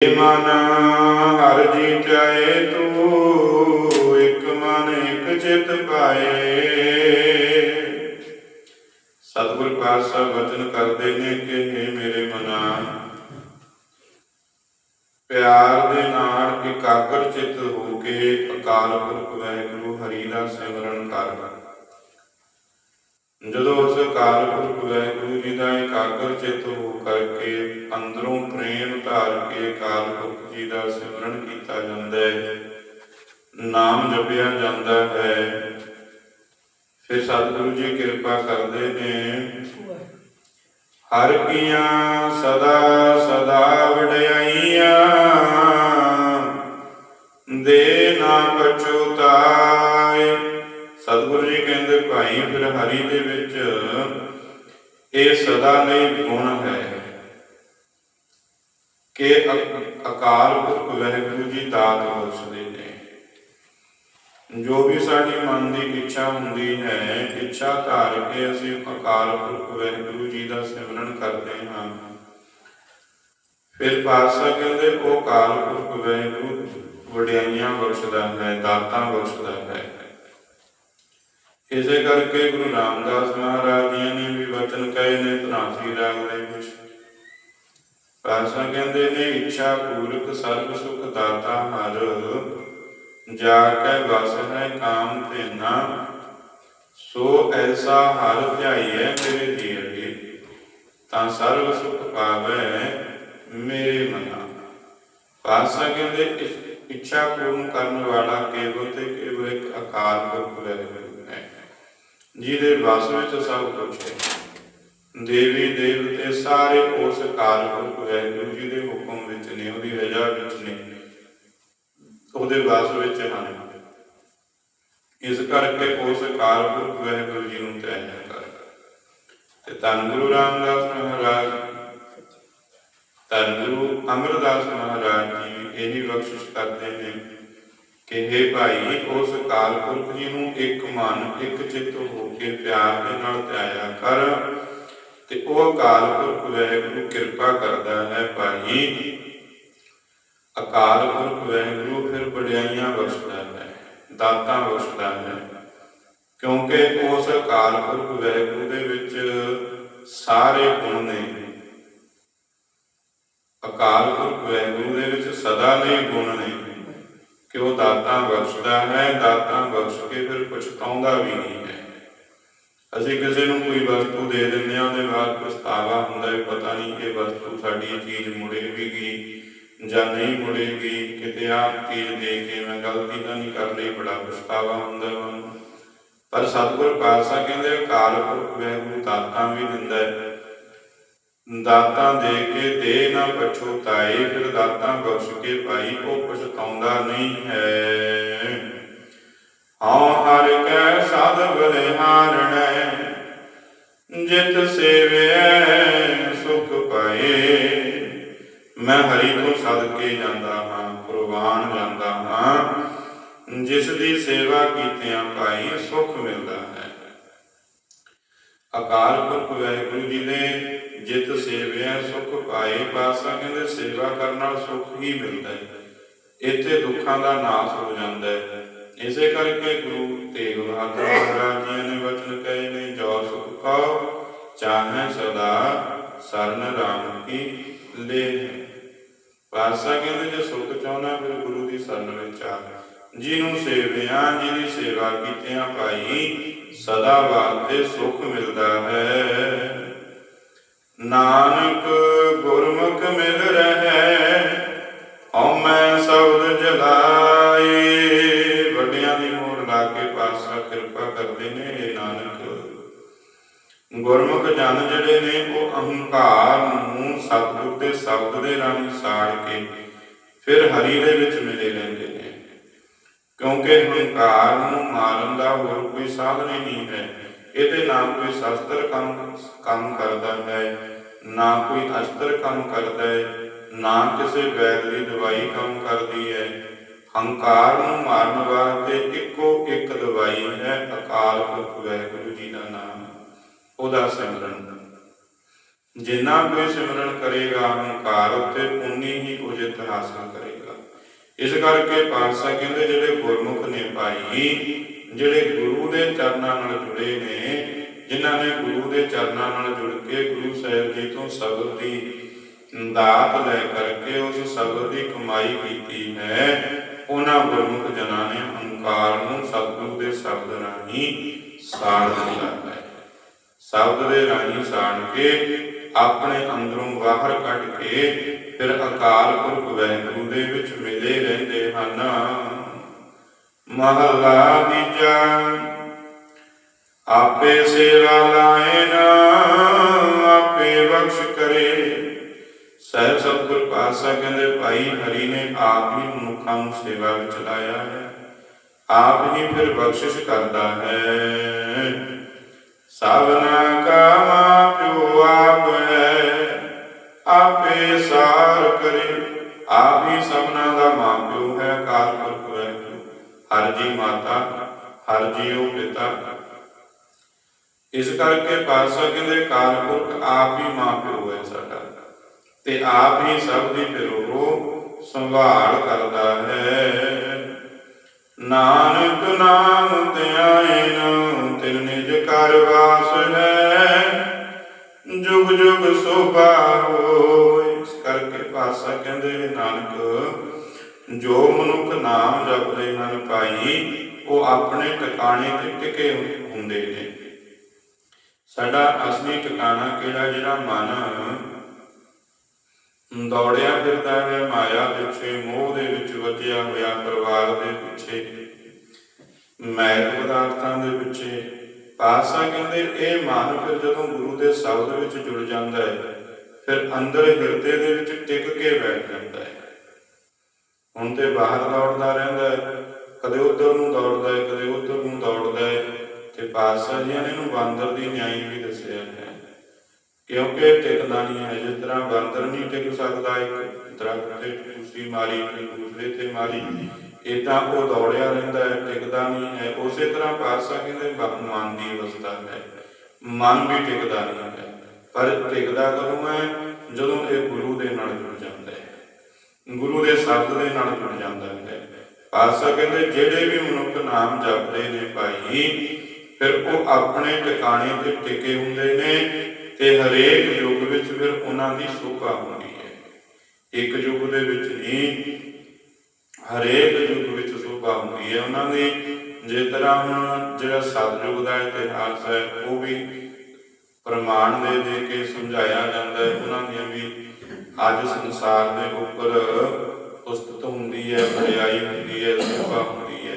ਮਨ ਹਰ ਜੀ ਚਾਏ ਤੂੰ, ਇੱਕ ਮਨ, ਇੱਕ ਚਿਤ ਪਾਏ। ਸਤਿਗੁਰ ਪਾਤਸ਼ਾਹ ਵਚਨ ਕਰਦੇ ਨੇ ਕਿ हे ਮੇਰੇ ਮਨਾ ਪਿਆਰ ਦੇ ਨਾਲ ਇਕਾਗਰ ਚਿਤ ਹੋ ਕੇ ਅਕਾਲ ਪੁਰਖ ਵਾਹਿਗੁਰੂ ਹਰੀ ਦਾ ਸਿਮਰਨ ਕਰ ਜਦੋਂ ਉਸ ਅਕਾਲ ਪੁਰਖ ਵਾਹਿਗੁਰੂ ਜੀ ਦਾ ਇਕਾਗਰ ਚਿਤ ਹੋ ਕਰਕੇ ਅੰਦਰੋਂ ਪ੍ਰੇਮ ਧਾਰ ਕੇ ਅਕਾਲ ਪੁਰਖ ਜੀ ਦਾ ਸਿਮਰਨ ਕੀਤਾ ਜਾਂਦਾ ਹੈ। ਨਾਮ ਜਪਿਆ ਜਾਂਦਾ ਹੈ। ਫਿਰ ਸਤਿਗੁਰੂ ਜੀ ਕਿਰਪਾ ਕਰਦੇ ਨੇ। ਹਰ ਕੀਆਂ ਸਦਾ ਸਦਾ ਵਡਿਆਈਆਂ, ਦੇ ਨਾ ਪਛੁਤਾਏ। ਸਤਿਗੁਰੂ ਜੀ ਕਹਿੰਦੇ, ਭਾਈ ਫਿਰ ਹਰੀ ਦੇ ਵਿੱਚ ਇਹ ਸਦਾ ਲਈ ਗੁਣ ਹੈ। ਕਿ ਅਕਾਲ ਪੁਰਖ ਵਾਹਿਗੁਰੂ ਜੀ ਦਾਤ ਬਖਸ਼ਦੇ ਨੇ। ਜੋ ਵੀ ਸਾਡੀ ਮਨ ਦੀ ਇੱਛਾ ਹੁੰਦੀ ਹੈ, ਇੱਛਾ ਧਾਰ ਕੇ ਅਸੀਂ ਅਕਾਲ ਪੁਰਖ ਵਾਹਿਗੁਰੂ ਜੀ ਦਾ ਸਿਮਰਨ ਕਰਦੇ ਹਾਂ। ਫਿਰ ਪਾਤਸ਼ਾਹ ਕਹਿੰਦੇ, ਉਹ ਅਕਾਲ ਪੁਰਖ ਵਾਹਿਗੁਰੂ ਵਡਿਆਈਆਂ ਬਖਸ਼ਦਾ ਹੈ, ਦਾਤਾਂ ਬਖਸ਼ਦਾ ਹੈ। ਇਸੇ ਕਰਕੇ ਗੁਰੂ ਰਾਮਦਾਸ ਮਹਾਰਾਜ ਜੀ ਨੇ ਵੀ ਵਚਨ ਕਹੇ ਨੇ, ਧਨਾਸੀ ਰਾਗ ਦੇ ਵਿੱਚ ਪਾਤਸ਼ਾਹ ਕਹਿੰਦੇ ਨੇ, ਇੱਛਾ ਪੂਰਕ ਸਰਬ ਸੁਖ ਦਾਤਾ ਹਰ, ਜਾ ਕੇ ਵਸ ਹੈ ਕਾਮ ਤੇਨਾ ਸੋ ਐਸਾ ਹਰ ਧਿਆਈਐ ਮੇਰੇ ਜੀਵ ਤਾਂ ਸਰਬ ਸੁਖ ਪਾਵੇ ਮੇਰੇ ਮਨਾ। ਪਾਤਸ਼ਾਹ ਕਹਿੰਦੇ, ਇੱਛਾ ਪੂਰਨ ਕਰਨ ਵਾਲਾ ਕੇਵਲ ਤੇ ਕੇਵਲ ਇੱਕ ਅਕਾਲ ਪੁਰਖ ਰਹਿ ਜਿਹਦੇ ਵਸ ਵਿੱਚ ਸਭ ਕੁਝ ਹੈ। ਦੇਵੀ ਦੇਵਤੇ ਸਾਰੇ ਉਸ ਅਕਾਲ ਪੁਰਖ ਜੀ ਦੇ ਹੁਕਮ ਵਿੱਚ ਨੇ, ਉਹਦੀ ਰਜ਼ਾ ਵਿੱਚ ਨੇ। ਉਹਦੇ ਵਾਸ ਵਿੱਚ ਹਨ। ਇਸ ਕਰਕੇ ਉਸ ਅਕਾਲ ਪੁਰਖ ਵਾਹਿਗੁਰੂ ਜੀ ਨੂੰ ਧਿਆਨ ਕਰ। ਤੇ ਧੰਨ ਗੁਰੂ ਰਾਮਦਾਸ ਮਹਾਰਾਜ, ਧੰਨ ਗੁਰੂ ਅਮਰਦਾਸ ਮਹਾਰਾਜ ਜੀ ਇਹੀ ਬਖਸ਼ਿਸ਼ ਕਰਦੇ ਨੇ ਕਿ हे ਭਾਈ, ਉਸ ਅਕਾਲ ਪੁਰਖ ਜੀ ਨੂੰ ਇੱਕ ਮਨ, ਇੱਕ ਚਿੱਤ ਹੋ ਕੇ ਪਿਆਰ ਦੇ ਨਾਲ ਧਿਆਇਆ ਕਰ ਤੇ ਉਹ ਅਕਾਲ ਪੁਰਖ ਵਾਹਿਗੁਰੂ ਕਿਰਪਾ ਕਰਦਾ ਹੈ ਭਾਈ। ਅਕਾਲ ਪੁਰਖ ਵਾਹਿਗੁਰੂ ਫਿਰ ਵਡਿਆਈਆਂ ਬਖਸ਼ਦਾ ਹੈ, ਦਾਤਾਂ ਬਖਸ਼ਦਾ ਹੈ, ਕਿਉਂਕਿ ਉਸ ਅਕਾਲ ਪੁਰਖ ਵੈਗੁਰੂ ਦੇ ਵਿੱਚ ਸਾਰੇ ਗੁਣ ਨੇ। ਅਕਾਲ ਪੁਰਖ ਵੈਗੁਰੂ ਦੇ ਵਿੱਚ ਸਦਾ ਲਈ ਗੁਣ ਨੇ। ਕਿ ਉਹ ਦਾਤਾਂ ਬਖਸ਼ਦਾ ਹੈ? ਦਾਤਾਂ ਬਖਸ਼ ਕੇ ਫਿਰ ਪਛਤਾਉਂਦਾ ਵੀ ਨਹੀਂ ਹੈ। ਅਸੀਂ ਕਿਸੇ ਨੂੰ ਕੋਈ ਵਸਤੂ ਦੇ ਦਿੰਦੇ ਹਾਂ, ਉਹਦੇ ਬਾਅਦ ਪਛਤਾਵਾ ਹੁੰਦਾ ਹੈ। ਪਤਾ ਨਹੀਂ ਇਹ ਵਸਤੂ ਸਾਡੀ ਇਹ ਚੀਜ਼ ਮੁੜੇਗੀ ਜਾਂ ਨਹੀਂ ਮੁੜੇਗੀ ਕਿਤੇ ਆਹ ਚੀਜ਼ ਦੇ ਕੇ ਮੈਂ ਗਲਤੀ ਤਾਂ ਨਹੀਂ ਕਰ ਲਈ, ਬੜਾ ਪਛਤਾਵਾ ਹੁੰਦਾ ਹੈ। ਪਰ ਸਤਿਗੁਰ ਪਾਤਸ਼ਾਹ ਕਹਿੰਦੇ ਅਕਾਲ ਪੁਰਖ ਵਾਹਿਗੁਰੂ ਦਾਤਾਂ ਵੀ ਦਿੰਦਾ ਹੈ। ਦਾਤਾਂ ਦੇ ਕੇ ਦੇ ਨਾ ਪਛੋਤਾਏ ਫਿਰ ਦਾਤਾਂ ਬਖਸ਼ ਕੇ ਭਾਈ, ਉਹ ਪਛਤਾਉਂਦਾ ਨਹੀਂ ਹੈ। ਹਉ ਹਰ ਕੈ ਸਾਧ ਬਲਿਹਾਰਣੈ, ਜਿਤ ਸੇਵਿਐ ਸੁਖ ਪਾਏ। ਮੈਂ ਹਰੀ ਤੋਂ ਸਦਕੇ ਜਾਂਦਾ ਹਾਂ, ਕੁਰਬਾਨ ਜਾਂਦਾ ਹਾਂ। ਜਿਸ ਦੀ ਸੇਵਾ ਕੀਤਿਆਂ ਭਾਈ, ਸੁਖ ਮਿਲਦਾ ਹੈ। ਅਕਾਲ ਪੁਰਖ ਵਾਹਿਗੁਰੂ ਜੀ ਨੇ ਜਿਤ ਸੇਵਿਆ, ਸੁਖ ਪਾਏ ਪਾਸਾ, ਕਹਿੰਦੇ ਸੇਵਾ ਕਰਨ ਨਾਲ ਸੁਖ ਹੀ ਮਿਲਦਾ ਹੈ। ਇੱਥੇ ਦੁੱਖਾਂ ਦਾ ਨਾਸ ਹੋ ਜਾਂਦਾ ਹੈ। ਇਸੇ ਕਰਕੇ ਗੁਰੂ ਤੇਗ ਬਹਾਦਰ ਮਹਾਰਾਜ ਜੀ ਨੇ ਵਚਨ ਕਹੇ ਨੇ, ਜੋ ਸੁਖ ਕਉ ਚਾਹੇ ਸਦਾ ਸਰਨ ਰਾਮ ਕੀ ਲੈ ਪਾਸਾ ਕਹਿੰਦੇ, ਜੇ ਸੁਖ ਚਾਹਣਾ ਫਿਰ ਗੁਰੂ ਦੀ ਸ਼ਰਨ ਵਿੱਚ ਆ। ਜਿਹਨੂੰ ਸੇਵਿਆ, ਜਿਹਦੀ ਸੇਵਾ ਕੀਤਿਆਂ ਭਾਈ ਸਦਾ ਵਾਸਤੇ ਸੁਖ ਮਿਲਦਾ ਹੈ। ਨਾਨਕ ਗੁਰਮੁਖ ਮਿਲ ਰਹਿ, ਹਉਮੈ ਸ਼ਬਦ ਜਲਾਏ ਵੱਡਿਆਂ ਦੀ ਮੋਹਰ ਲਾ ਕੇ ਪਾਸਾ ਕਿਰਪਾ ਕਰਦੇ ਨੇ ਇਹ ਨਾਨਕ। ਗੁਰਮੁਖ ਜਨ ਜਿਹੜੇ ਨੇ, ਉਹ ਅਹੰਕਾਰ ਨੂੰ ਸਤਿਗੁਰ ਦੇ ਸ਼ਬਦ ਦੇ ਰਾਹੀਂ ਸਾੜ ਕੇ ਫਿਰ ਹਰੀ ਦੇ ਵਿੱਚ ਮਿਲੇ ਰਹਿੰਦੇ ਕਿਉਂਕਿ ਹੰਕਾਰ ਨੂੰ ਮਾਰਨ ਦਾ ਹੋਰ ਕੋਈ ਸਾਧਨ ਹੀ ਨਹੀਂ ਹੈ। ਇਹਦੇ ਨਾ ਕੋਈ ਸ਼ਸਤਰ ਕੰਮ ਕੰਮ ਕਰਦਾ ਹੈ, ਨਾ ਕੋਈ ਅਸਤਰ ਕੰਮ ਕਰਦਾ ਹੈ, ਨਾ ਕਿਸੇ ਵੈਦ ਦੀ ਦਵਾਈ ਕੰਮ ਕਰਦੀ ਹੈ। ਹੰਕਾਰ ਨੂੰ ਮਾਰਨ ਵਾਸਤੇ ਇੱਕੋ ਇੱਕ ਦਵਾਈ ਹੈ, ਅਕਾਲ ਪੁਰਖ ਵਾਹਿਗੁਰੂ ਜੀ ਦਾ ਨਾਮ, ਉਹਦਾ ਸਿਮਰਨ। ਜਿੰਨਾ ਕੋਈ ਸਿਮਰਨ ਕਰੇਗਾ, ਹੰਕਾਰ ਉੱਤੇ ਉਨੀ ਹੀ ਉਜਿਤ ਹਾਸਲ ਕਰੇ ਇਸ ਕਰਕੇ ਪਾਤਸ਼ਾਹ ਕਹਿੰਦੇ ਜਿਹੜੇ ਗੁਰਮੁਖ ਨੇ ਭਾਈ, ਜਿਹੜੇ ਗੁਰੂ ਦੇ ਚਰਨਾਂ ਨਾਲ ਜੁੜੇ ਨੇ, ਜਿਨ੍ਹਾਂ ਨੇ ਗੁਰੂ ਦੇ ਚਰਨਾਂ ਨਾਲ ਜੁੜ ਕੇ ਗੁਰੂ ਸਾਹਿਬ ਜੀ ਤੋਂ ਸ਼ਬਦ ਦੀ ਦਾਤ ਲੈ ਕਰਕੇ ਉਸ ਸ਼ਬਦ ਦੀ ਕਮਾਈ ਕੀਤੀ ਹੈ, ਉਹਨਾਂ ਗੁਰਮੁਖ ਜਨਾਂ ਨੇ ਹੰਕਾਰ ਨੂੰ ਸਤਿਗੁਰੂ ਦੇ ਸ਼ਬਦ ਰਾਹੀਂ ਸਾੜ ਦਿੱਤਾ ਹੈ। ਸ਼ਬਦ ਦੇ ਰਾਹੀਂ ਸਾੜ ਕੇ ਆਪਣੇ ਅੰਦਰੋਂ ਬਾਹਰ ਕੱਢ ਕੇ ਫਿਰ ਅਕਾਲ ਪੁਰਖ ਵਾਹਿਗੁਰੂ ਦੇ ਵਿੱਚ ਮਿਲੇ ਰਹਿੰਦੇ ਹਨ। ਮਹਲਾ ਦੀਜਾ ਆਪੇ ਸੇਵਾ ਲਾਇਨ ਆਪੇ ਬਖਸ਼ ਕਰੇ। ਸਹਿਬ ਸਤਿਗੁਰ ਪਾਤਸ਼ਾਹ ਕਹਿੰਦੇ, ਭਾਈ ਹਰੀ ਨੇ ਆਪ ਹੀ ਮਨੁੱਖਾਂ ਨੂੰ ਸੇਵਾ ਵਿੱਚ ਲਾਇਆ ਹੈ। ਆਪ ਹੀ ਫਿਰ ਬਖਸ਼ਿਸ਼ ਕਰਦਾ ਹੈ। ਸਭਨਾ ਕਾ ਮਾਪਿਓ ਆਪ ਹੈ। ਆਪੇ ਸਾਰ ਕਰੇ। ਆਪ ਹੀ ਸਭਨਾ ਦਾ ਮਾਪਿਓ ਹੈ ਕਾਲ ਪੁਰਖ ਹੈ ਹਰ ਜੀ ਮਾਤਾ, ਹਰ ਜੀਉ ਪਿਤਾ। ਇਸ ਕਰਕੇ ਪਾਤਸ਼ਾਹ ਕਹਿੰਦੇ ਕਾਲ ਪੁਰਖ ਆਪ ਹੀ ਮਾਪਿਓ ਹੈ ਸਾਡਾ। ਤੇ ਆਪ ਹੀ ਸਭ ਦੀ ਫਿਰ ਸੰਭਾਲ ਕਰਦਾ ਹੈ। ਨਾਨਕ ਨਾਮ ਧਿਆਇਨ ਤਿਨ ਨਿਜ ਕਰ ਵਾਸ ਹੈ। ਜੁਗ ਜੁਗ ਸੋਭਾ ਜੋ ਮਨੁੱਖ ਨਾਮ ਜਪਦੇ ਹਨ ਭਾਈ ਉਹ ਆਪਣੇ ਟਿਕਾਣੇ ਤੇ ਟਿਕੇ ਹੁੰਦੇ ਨੇ। ਸਾਡਾ ਅਸਲੀ ਟਿਕਾਣਾ ਕਿਹੜਾ, ਜਿਹੜਾ ਮਨ ਦੌੜਿਆ ਫਿਰਦਾ ਹੈ, ਮਾਇਆ ਪਿੱਛੇ, ਮੋਹ ਦੇ ਵਿੱਚ ਵੱਜਿਆ ਹੋਇਆ ਪਰਿਵਾਰ ਦੇ ਪਿੱਛੇ, ਮੈਲ ਪਦਾਰਥਾਂ ਦੇ ਪਿੱਛੇ। ਪਾਸਾ ਕਹਿੰਦੇ, ਇਹ ਮਨ ਫਿਰ ਜਦੋਂ ਗੁਰੂ ਦੇ ਸ਼ਬਦ ਵਿੱਚ ਜੁੜ ਜਾਂਦਾ ਹੈ, ਫਿਰ ਅੰਦਰ ਹਿਰਦੇ ਦੇ ਵਿੱਚ ਟਿਕ ਕੇ ਬੈਠ ਜਾਂਦਾ ਹੈ। ਹੁਣ ਤੇ ਬਾਹਰ ਦੌੜਦਾ ਰਹਿੰਦਾ ਕਦੇ ਉਧਰ ਨੂੰ ਦੌੜਦਾ ਹੈ, ਕਦੇ ਉਧਰ ਨੂੰ ਦੌੜਦਾ ਹੈ। ਤੇ ਪਾਤਸ਼ਾਹ ਜੀ ਨੇ ਇਹਨੂੰ ਬਾਂਦਰ ਦੀ ਨਿਆਈ ਵੀ ਦੱਸਿਆ ਹੈ। ਕਿਉਂਕਿ ਟਿਕਦਾ ਨਹੀਂ ਹੈ, ਜਿਸ ਤਰ੍ਹਾਂ ਬਾਂਦਰ ਨਹੀਂ ਟਿਕ ਸਕਦਾ, ਇੱਕ ਦਰਖਤ ਤੇ ਦੂਸਰੀ ਮਾਰੀ ਦੂਸਰੇ ਤੇ ਮਾਰੀ ਇਦਾਂ ਉਹ ਦੌੜਿਆ ਰਹਿੰਦਾ ਹੈ, ਟਿਕਦਾ ਨਹੀਂ ਹੈ। ਉਸੇ ਤਰ੍ਹਾਂ ਪਾਤਸ਼ਾਹ ਕਹਿੰਦੇ ਮਨ ਦੀ ਅਵਸਥਾ ਹੈ। ਮਨ ਵੀ ਟਿਕਦਾ ਨਹੀਂ ਹੈ। ਪਰ ਟਿਕਦਾ ਕਦੋਂ ਹੈ? ਜਦੋਂ ਇਹ ਗੁਰੂ ਦੇ ਨਾਲ ਜੁੜ ਜਾਂਦਾ। ਗੁਰੂ ਦੇ ਸ਼ਬਦ ਦੇ ਨਾਲ ਜੁੜ ਜਾਂਦਾ ਹੈ। ਪਾਤਸ਼ਾਹ ਕਹਿੰਦੇ, ਜਿਹੜੇ ਵੀ ਮਨੁੱਖ ਨਾਮ ਜਪਦੇ ਨੇ ਭਾਈ, ਫਿਰ ਉਹ ਆਪਣੇ ਟਿਕਾਣੇ ਤੇ ਟਿਕੇ ਹੁੰਦੇ ਨੇ ਤੇ ਹਰੇਕ ਯੁੱਗ ਵਿੱਚ ਫਿਰ ਉਹਨਾਂ ਦੀ ਸੋਭਾ ਹੁੰਦੀ ਹੈ। ਇੱਕ ਯੁੱਗ ਦੇ ਵਿੱਚ ਨਹੀਂ, ਹਰੇਕ ਯੁੱਗ ਵਿੱਚ ਸੋਭਾ ਹੁੰਦੀ ਹੈ। ਉਹਨਾਂ ਦੀ ਜੇ ਤਰ੍ਹਾਂ ਹੁਣ ਜਿਹੜਾ ਸਤਯੁਗ ਦਾ ਇਤਿਹਾਸ ਹੈ, ਉਹ ਵੀ ਪ੍ਰਮਾਣ ਦੇ ਦੇ ਕੇ ਸਮਝਾਇਆ ਜਾਂਦਾ ਹੈ। ਉਹਨਾਂ ਦੀਆਂ ਵੀ ਅੱਜ ਸੰਸਾਰ ਦੇ ਉੱਪਰ ਉਸਤਤ ਹੁੰਦੀ ਹੈ ਬੜਾਈ ਹੁੰਦੀ ਹੈ ਸੋਭਾ ਹੁੰਦੀ ਹੈ।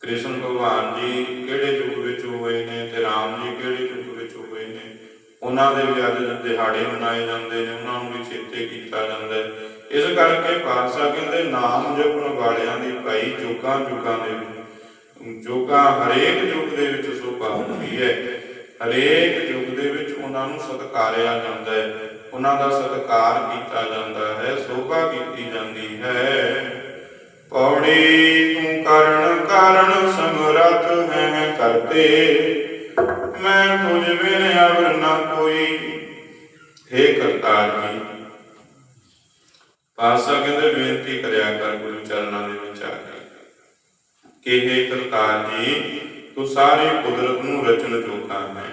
ਕ੍ਰਿਸ਼ਨ ਭਗਵਾਨ ਜੀ ਕਿਹੜੇ ਯੁੱਗ ਵਿੱਚ ਹੋਏ ਨੇ ਤੇ ਰਾਮ ਜੀ ਕਿਹੜੇ ਯੁੱਗ ਵਿੱਚ ਹੋਏ ਨੇ? ਉਹਨਾਂ ਦੇ ਵੀ ਅੱਜ ਦਿਹਾੜੇ ਮਨਾਏ ਜਾਂਦੇ ਨੇ, ਉਹਨਾਂ ਨੂੰ ਵੀ ਚੇਤੇ ਕੀਤਾ ਜਾਂਦਾ ਹੈ। ਇਸ ਕਰਕੇ ਪਾਤਸ਼ਾਹ ਕਹਿੰਦੇ, ਨਾਮ ਜਪਣ ਵਾਲਿਆਂ ਦੀ ਭਾਈ ਜੋਗਾਂ ਜੁਗਾਂ ਦੇ ਵਿੱਚ, ਜੋਗਾਂ ਹਰੇਕ ਯੁੱਗ ਦੇ ਵਿੱਚ ਸੋਭਾ ਹੁੰਦੀ ਹੈ। ਹਰੇਕ ਯੁੱਗ ਦੇ ਵਿੱਚ ਉਹਨਾਂ ਨੂੰ ਸਤਿਕਾਰਿਆ ਜਾਂਦਾ ਹੈ। ਉਹਨਾਂ ਦਾ ਸਤਕਾਰ ਕੀਤਾ ਜਾਂਦਾ ਹੈ, ਸੋਭਾ ਕੀਤੀ ਜਾਂਦੀ ਹੈ। ਪੌੜੀ ਤੂੰ ਕਰਨ ਕਾਰਨ ਸਮਰੱਥ ਹੈ ਕਰਤੇ। ਮੈਂ ਤੁਝ ਬਿਨ ਅਵਰ ਨਾ ਕੋਈ। हे ਕਰਤਾਰ ਜੀ, ਪਾਸਾ ਕਹਿੰਦੇ ਬੇਨਤੀ ਕਰਿਆ ਕਰ ਗੁਰੂ ਚਰਨਾਂ ਦੇ ਵਿੱਚ ਆ ਕੇ। ਕਿ हे ਕਰਤਾਰ ਜੀ, ਤੂੰ ਸਾਰੇ ਕੁਦਰਤ ਨੂੰ ਰਚਨ ਜੋਗਾ ਹੈ।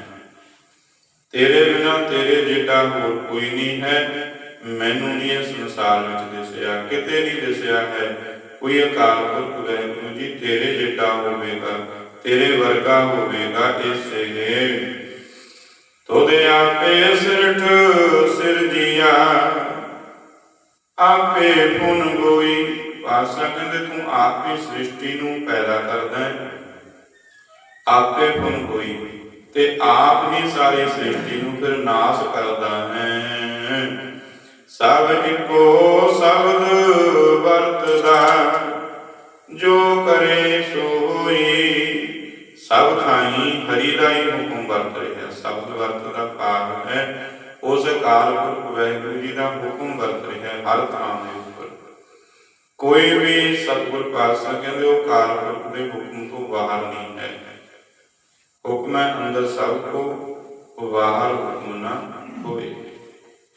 ਤੇਰੇ ਬਿਨਾ ਤੇਰੇ ਜਿੱਡਾ ਹੋਰ ਕੋਈ ਨਹੀਂ ਹੈ। ਮੈਨੂੰ ਨਹੀਂ ਇਸ ਸੰਸਾਰ ਵਿੱਚ ਦਿਸਿਆ, ਕਿਤੇ ਨਹੀਂ ਦਿਸਿਆ ਹੈ। ਕੋਈ ਅਕਾਲ ਪੁਰਖ ਵਾਹਿਗੁਰੂ ਜੀ, ਤੇਰੇ ਜਿੱਡਾ ਹੋਵੇਗਾ, ਤੇਰੇ ਵਰਗਾ ਹੋਵੇਗਾ ਇਸੇ। ਨੇ ਤੋਦੇ ਆਪੇ ਸਿਰਠ ਸਿਰਜੀਆ ਆਪੇ ਪੁਨ ਗੋਈ। ਪਾਸਾ ਕਹਿੰਦੇ ਤੂੰ ਆਪ ਹੀ ਸ੍ਰਿਸ਼ਟੀ ਨੂੰ ਪੈਦਾ ਕਰਦਾ ਹੈ। ਆਪੇ ਪੁਨ ਗੋਈ। ਤੇ ਆਪ ਹੀ ਸਾਰੀ ਸ੍ਰਿਸ਼ਟੀ ਨੂੰ ਫਿਰ ਨਾਸ ਕਰਦਾ ਹੈ। ਸਭ ਇੱਕੋ ਸ਼ਬਦ ਵਰਤਦਾ, ਜੋ ਕਰੇ ਸੋਈ ਸਭ ਥਾਈ ਹਰੀ ਦਾ ਹੀ ਹੁਕਮ ਵਰਤ ਰਿਹਾ। ਸ਼ਬਦ ਵਰਤਦਾ ਭਾਵ ਹੈ। ਉਸ ਕਾਲ ਪੁਰਖ ਵਾਹਿਗੁਰੂ ਜੀ ਦਾ ਹੁਕਮ ਵਰਤ ਰਿਹਾ ਹਰ ਥਾਂ ਦੇ ਉੱਪਰ। ਕੋਈ ਵੀ ਸਤਿਗੁਰ ਪਾਤਸ਼ਾਹ ਕਹਿੰਦੇ ਉਹ ਕਾਲ ਪੁਰਖ ਦੇ ਹੁਕਮ ਤੋਂ ਬਾਹਰ ਨਹੀਂ ਹੈ। ਹੁਕਮ ਅੰਦਰ ਸਭ ਕੋ ਬਾਹਰ ਹੁਕਮ ਨਾ ਹੋਏ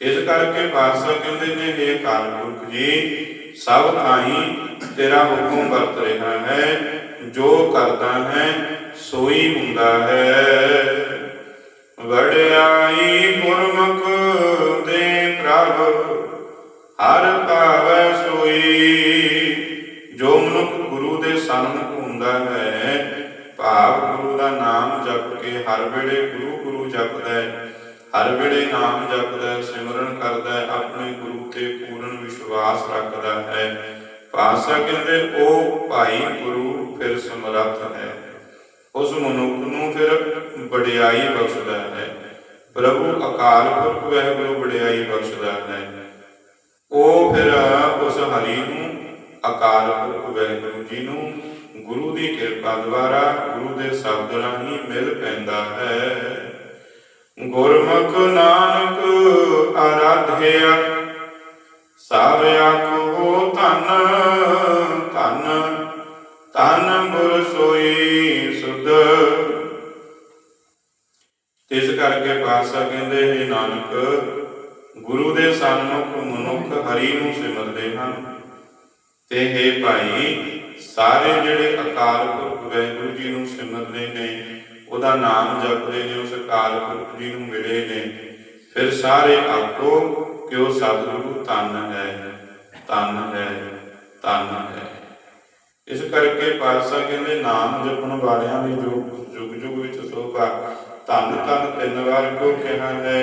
ਇਸ ਕਰਕੇ ਪਾਤਸ਼ਾਹ ਕਹਿੰਦੇ ਨੇ ਇਹ ਅਕਾਲ ਜੀ, ਸਭ ਥਾਈ ਤੇਰਾ ਹੁਕਮ ਵਰਤ ਰਿਹਾ ਹੈ। ਜੋ ਕਰਦਾ ਹੈ, ਸੋਈ ਹੁੰਦਾ ਹੈ। ਵਡਿਆਈ ਗੁਰਮੁਖ ਦੇ ਪ੍ਰਭ, ਹਰ ਭਾਵੈ ਸੋਈ। ਜੋ ਮਨੁੱਖ ਗੁਰੂ ਦੇ ਸਨਮੁਖ ਹੁੰਦਾ ਹੈ ਭਾਵ ਗੁਰੂ ਦਾ ਨਾਮ ਜਪ ਕੇ ਹਰ ਵੇਲੇ ਗੁਰੂ ਗੁਰੂ ਜਪਦਾ ਹੈ। ਹਰ ਵੇਲੇ ਨਾਮ ਜਪਦਾ ਹੈ, ਸਿਮਰਨ ਕਰਦਾ ਹੈ, ਆਪਣੇ ਗੁਰੂ ਤੇ ਪੂਰਨ ਵਿਸ਼ਵਾਸ ਰੱਖਦਾ ਹੈ। ਪਾਸਾ ਕਹਿੰਦੇ, ਉਹ ਭਾਈ ਗੁਰੂ ਫਿਰ ਸਮਰੱਥ ਹੈ। ਉਸ ਮਨੁੱਖ ਨੂੰ ਫਿਰ ਵਡਿਆਈ ਬਖਸ਼ਦਾ ਹੈ। ਪ੍ਰਭੂ ਅਕਾਲ ਪੁਰਖ ਵਾਹਿਗੁਰੂ ਵਡਿਆਈ ਬਖਸ਼ਦਾ ਹੈ। ਉਹ ਫਿਰ ਉਸ ਹਰੀ ਨੂੰ ਅਕਾਲ ਪੁਰਖ ਵਾਹਿਗੁਰੂ ਜੀ ਨੂੰ ਗੁਰੂ ਦੀ ਕਿਰਪਾ ਦੁਆਰਾ ਗੁਰੂ ਦੇ ਸ਼ਬਦ ਰਾਹੀਂ ਮਿਲ ਪੈਂਦਾ ਹੈ। ਗੁਰਮੁਖ ਨਾਨਕ ਆਰਾਧਿਆ ਸਭ ਆਖੋ ਧਨ ਧਨ ਧਨ ਗੁਰ ਸੋਈ ਸੁਧ। ਇਸ ਕਰਕੇ ਪਾਤਸ਼ਾਹ ਕਹਿੰਦੇ, ਹੈ ਨਾਨਕ, ਗੁਰੂ ਦੇ ਸਨਮੁਖ ਮਨੁੱਖ ਹਰੀ ਨੂੰ ਸਿਮਰਦੇ ਹਨ ਤੇ ਹੈ ਭਾਈ ਸਾਰੇ ਜਿਹੜੇ ਅਕਾਲ ਪੁਰਖ ਵਾਹਿਗੁਰੂ ਜੀ ਨੂੰ ਸਿਮਰਦੇ ਨੇ, ਉਹਦਾ ਨਾਮ ਜਪਦੇ ਨੇ, ਉਸ ਅਕਾਲ ਪੁਰਖ ਜੀ ਨੂੰ ਮਿਲੇ ਨੇ। ਫਿਰ ਸਾਰੇ ਆਖੋ ਕਿ ਉਹ ਸਤਿਗੁਰੂ ਧੰਨ ਹੈ ਧੰਨ ਹੈ ਧੰਨ ਹੈ। ਇਸ ਕਰਕੇ ਪਾਤਸ਼ਾਹ ਕਹਿੰਦੇ, ਨਾਮ ਜਪਣ ਵਾਲਿਆਂ ਦੀ ਜੋ ਯੁਗ ਯੁਗ ਵਿੱਚ ਸੋਭਾ ਧੰਨ ਧੰਨ ਤਿੰਨ ਵਾਰ ਕਿਉਂ ਕਿਹਾ ਹੈ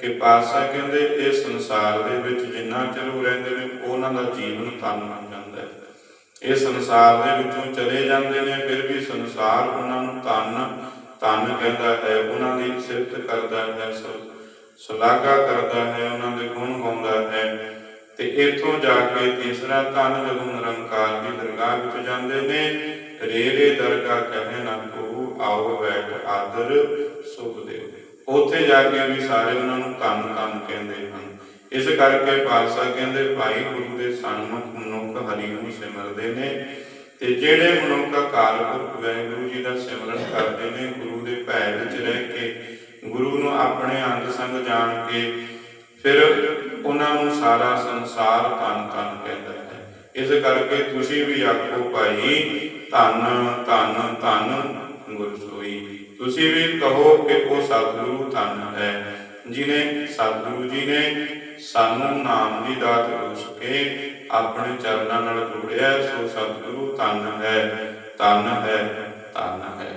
ਕਿ ਪਾਤਸ਼ਾਹ ਕਹਿੰਦੇ ਇਹ ਸੰਸਾਰ ਦੇ ਵਿੱਚ ਜਿੰਨਾ ਚਿਰ ਰਹਿੰਦੇ ਨੇ, ਉਹਨਾਂ ਦਾ ਜੀਵਨ ਧੰਨ ਬਣ ਇਹ ਸੰਸਾਰ ਦੇ ਵਿੱਚੋਂ ਚਲੇ ਜਾਂਦੇ ਨੇ, ਫਿਰ ਵੀ ਸੰਸਾਰ ਉਹਨਾਂ ਨੂੰ ਧੰਨ ਧੰਨ ਕਹਿੰਦਾ ਹੈ, ਉਹਨਾਂ ਦੀ ਸਿਫਤ ਕਰਦਾ ਹੈ ਸਲਾਗਾ ਕਰਦਾ ਹੈ, ਉਹਨਾਂ ਦੇ ਗੁਣ ਗਾਉਂਦਾ ਹੈ। ਤੇ ਇੱਥੋਂ ਜਾ ਕੇ ਤੀਸਰਾ ਧੰਨ ਜਦੋਂ ਨਿਰੰਕਾਰ ਦੀ ਦਰਗਾਹ ਵਿੱਚ ਜਾਂਦੇ ਨੇ ਰੇਰੇ ਦਰਗਾਹ ਕਹੇ ਨਾ ਕੋ ਆਓ ਬੈਠ ਆਦਰ ਸੁਖ ਦੇਵ ਉੱਥੇ ਜਾ ਕੇ ਵੀ ਸਾਰੇ ਉਹਨਾਂ ਨੂੰ ਧੰਨ ਧੰਨ ਕਹਿੰਦੇ ਹਨ। ਇਸ ਕਰਕੇ ਪਾਤਸ਼ਾਹ ਕਹਿੰਦੇ, ਭਾਈ ਗੁਰੂ ਦੇ ਸਨਮੁਖ ਮਨੁੱਖ ਹਰੀ ਨੂੰ ਸਿਮਰਦੇ ਨੇ ਤੇ ਜਿਹੜੇ ਮਨੁੱਖ ਅਕਾਲ ਪੁਰਖ ਵਾਹਿਗੁਰੂ ਜੀ ਦਾ ਸਿਮਰਨ ਕਰਦੇ ਨੇ, ਗੁਰੂ ਦੇ ਭੈ ਵਿੱਚ ਰਹਿ ਕੇ ਗੁਰੂ ਨੂੰ ਆਪਣੇ ਅੰਗ ਸੰਗ ਜਾਣ ਕੇ ਫਿਰ ਉਹਨਾਂ ਨੂੰ ਸਾਰਾ ਸੰਸਾਰ ਧੰਨ ਧੰਨ ਕਹਿੰਦਾ ਹੈ। ਇਸ ਕਰਕੇ ਤੁਸੀਂ ਵੀ ਆਖੋ ਭਾਈ, ਧੰਨ ਧੰਨ ਧੰਨ ਗੁਰਸੋਈ ਤੁਸੀਂ ਵੀ ਕਹੋ ਕਿ ਉਹ ਸਤਿਗੁਰੂ ਧੰਨ ਹੈ, ਜਿਨੇ ਸਤਿਗੁਰੂ ਜੀ ਨੇ ਸਾਨੂੰ ਨਾਮ ਦੀ ਦਾਤ ਬਖਸ਼ ਕੇ ਆਪਣੇ ਚਰਨਾਂ ਨਾਲ ਜੋੜਿਆ, ਸੋ ਸਤਿਗੁਰੂ ਧੰਨ ਹੈ ਧੰਨ ਹੈ ਧੰਨ ਹੈ।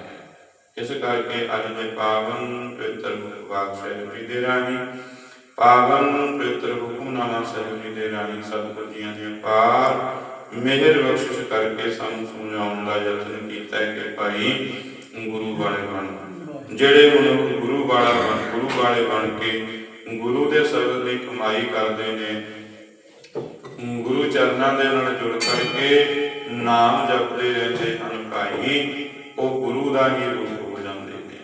ਇਸ ਕਰਕੇ ਅੱਜ ਦੇ ਪਾਵਨ ਪਵਿੱਤਰ ਮੁਖਵਾਕ ਸਾਹਿਬ ਜੀ ਦੇ ਰਾਹੀਂ, ਪਾਵਨ ਪਵਿੱਤਰ ਹੁਕਮਨਾਮਾ ਸਾਹਿਬ ਜੀ ਦੇ ਰਾਹੀਂ ਸਤਿਗੁਰ ਜੀਆਂ ਦੀਆਂ ਪਾਰ ਮਿਹਰ ਬਖਸ਼ਿਸ਼ ਕਰਕੇ ਸਾਨੂੰ ਸਮਝਾਉਣ ਦਾ ਯਤਨ ਕੀਤਾ ਹੈ ਕਿ ਭਾਈ ਗੁਰੂ ਵਾਲੇ ਬਣ। ਜਿਹੜੇ ਮਨੁੱਖ ਗੁਰੂ ਵਾਲਾ ਬਣ, ਗੁਰੂ ਵਾਲੇ ਬਣ ਕੇ ਗੁਰੂ ਦੇ ਸ਼ਬਦ ਦੀ ਕਮਾਈ ਕਰਦੇ ਨੇ। ਗੁਰੂ ਚਰਨਾਂ ਦੇ ਨਾਲ ਜੁੜ ਕਰਕੇ ਨਾਮ ਜਪਦੇ ਰਹਿੰਦੇ ਹਨ ਭਾਈ। ਉਹ ਗੁਰੂ ਦਾ ਹੀ ਰੂਪ ਹੋ ਜਾਂਦੇ ਨੇ।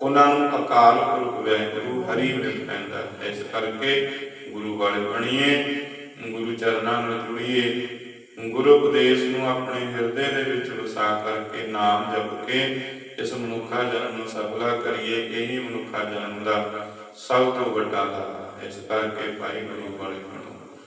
ਉਹਨਾਂ ਨੂੰ ਅਕਾਲ ਪੁਰਖ ਵਾਹਿਗੁਰੂ ਹਰੀ ਮਿਲ ਪੈਂਦਾ ਹੈ। ਇਸ ਕਰਕੇ ਗੁਰੂ ਵਾਲੇ ਬਣੀਏ, ਗੁਰੂ ਚਰਨਾਂ ਨਾਲ ਜੁੜੀਏ, ਗੁਰੂ ਉਪਦੇਸ਼ ਨੂੰ ਆਪਣੇ ਹਿਰਦੇ ਦੇ ਵਿੱਚ ਵਸਾ ਕਰਕੇ ਨਾਮ ਜਪ ਕੇ ਇਸ ਮਨੁੱਖਾ ਜਨਮ ਨੂੰ ਸਫਲਾ ਕਰੀਏ, ਇਹੀ ਮਨੁੱਖਾ ਜਨਮ ਦਾ ਸਭ ਤੋਂ ਵੱਡਾ ਲਾਭ ਹੈ। ਇਸ ਕਰਕੇ ਭਾਈ ਗੁਰੂ ਵਾਲੇ